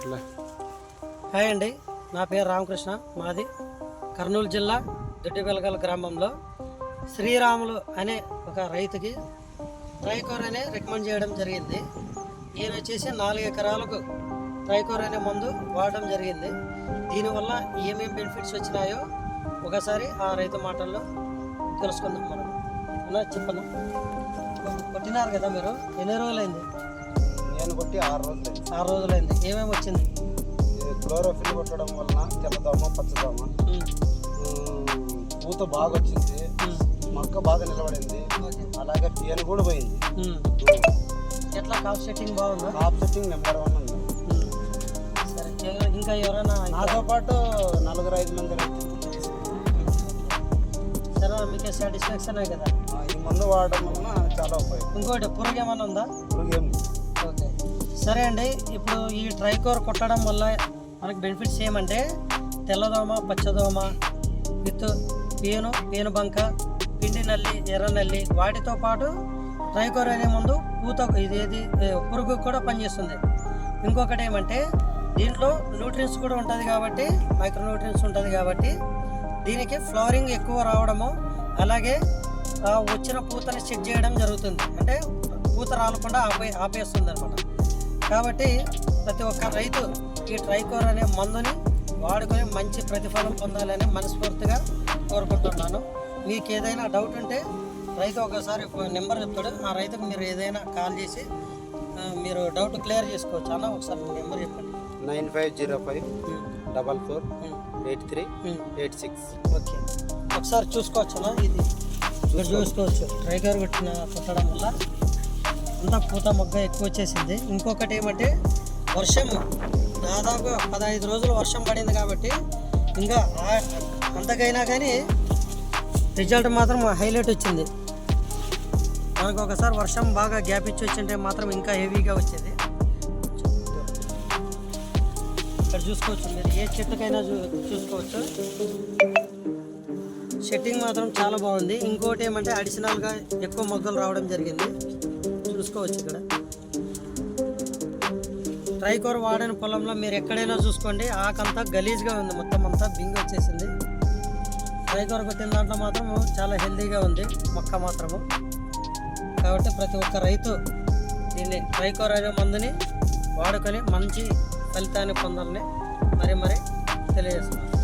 అట్లే హాయ్ అండి నా పేరు రామకృష్ణ మాది కర్నూలు జిల్లా దొడ్డిబెలగల గ్రామంలో శ్రీరాములు అనే ఒక రైతుకి ట్రైకోర్ అనే రికమెండ్ చేయడం జరిగింది. ఈయన వచ్చేసి నాలుగు ఎకరాలకు ట్రైకోర్ అనే మందు వాడడం జరిగింది. దీనివల్ల ఏమేమి బెనిఫిట్స్ వచ్చినాయో ఒకసారి ఆ రైతు మాటల్లో తెలుసుకుందాం మనం. అన్నా చెప్పను? కొట్టినారు కదా మీరు ఎన్ని రోజులైంది? నేను కొట్టి ఆరు రోజులు ఆరు రోజులైంది. ఏమేమి వచ్చింది? ఇది క్లోరోఫిల్ కొట్టడం వలన తెల్లదోమ పచ్చదోమ. పూత బాగా వచ్చింది. మొక్క బాగా నిలబడింది. అలాగే పియన్ కూడా పోయింది. ఎట్లా? కాఫ్ సెట్టింగ్ బాగుందా? కాప్ సెట్టింగ్ నెంబర్ వన్ ఉంది. ఇంకా ఎవరైనా నాతో పాటు నలుగురు ఐదు మంది సరే మీకే సాటిస్ఫాక్షన్ కదా? ఈ మందు వాడడం వలన చాలా ఉపయోగం. ఇంకోటి పురుగు ఏమైనా ఉందా? పురుగు ఏం లేదు. ఓకే సరే అండి ఇప్పుడు ఈ ట్రైకోర్ కొట్టడం వల్ల మనకి బెనిఫిట్స్ ఏమంటే తెల్లదోమ పచ్చదోమ విత్ పేను పేను బంక పిండి నల్లి ఎర్ర నల్లి వాటితో పాటు ట్రైకోర్ అనే ముందు పూత ఇది ఏది పురుగు కూడా పనిచేస్తుంది. ఇంకొకటి ఏమంటే దీంట్లో న్యూట్రియన్స్ కూడా ఉంటుంది కాబట్టి మైక్రో న్యూట్రియన్స్ ఉంటుంది కాబట్టి దీనికి ఫ్లవరింగ్ ఎక్కువ రావడము అలాగే వచ్చిన పూతని సెట్ చేయడం జరుగుతుంది. అంటే పూత రాలకుండా ఆపే ఆపేస్తుంది అనమాట కాబట్టి ప్రతి ఒక్క రైతు ఈ ట్రైకోర్ అనే మందుని వాడుకొని మంచి ప్రతిఫలం పొందాలని మనస్ఫూర్తిగా కోరుకుంటున్నాను. మీకు ఏదైనా డౌట్ ఉంటే రైతు ఒకసారి నెంబర్ చెప్తాడు. ఆ రైతుకు మీరు ఏదైనా కాల్ చేసి మీరు డౌట్ క్లియర్ చేసుకోవచ్చు. అన్న ఒకసారి నెంబర్ చెప్పండి. Nine five zero five double four eight three. Eight six. Okay. ఒకసారి చూసుకోవచ్చు అన్న ఇది. చూసుకోవచ్చు. ట్రైగర్ కొట్టిన కొట్టడం వల్ల అంతా పూత మొగ్గ ఎక్కువ వచ్చేసింది. ఇంకొకటి ఏమంటే వర్షం దాదాపు పదహైదు రోజులు వర్షం పడింది కాబట్టి ఇంకా అంతకైనా కానీ రిజల్ట్ మాత్రం హైలైట్ వచ్చింది. మనకు ఒకసారి వర్షం బాగా గ్యాప్ ఇచ్చి వచ్చింటే మాత్రం ఇంకా హెవీగా వచ్చేది. ఇక్కడ చూసుకోవచ్చు మీరు ఏ చెట్టుకైనా చూ చూసుకోవచ్చు. సెట్టింగ్ మాత్రం చాలా బాగుంది. ఇంకోటి ఏమంటే అడిషనల్గా ఎక్కువ మొగ్గలు రావడం జరిగింది. చూసుకోవచ్చు ఇక్కడ. ట్రైకోర్ వాడని పొలంలో మీరు ఎక్కడైనా చూసుకోండి. ఆకంతా గలీజ్గా ఉంది. మొత్తం అంతా బింగ్ వచ్చేసింది. ట్రైకోర్ కొట్టిన దాంట్లో మాత్రం చాలా హెల్తీగా ఉంది. మొక్క మాత్రము. కాబట్టి ప్రతి ఒక్క రైతు దీన్ని ట్రైకోర్ అనే మందుని వాడుకొని మంచి ఫలితాన్ని పొందాలని మరి మరి తెలియజేస్తున్నాను.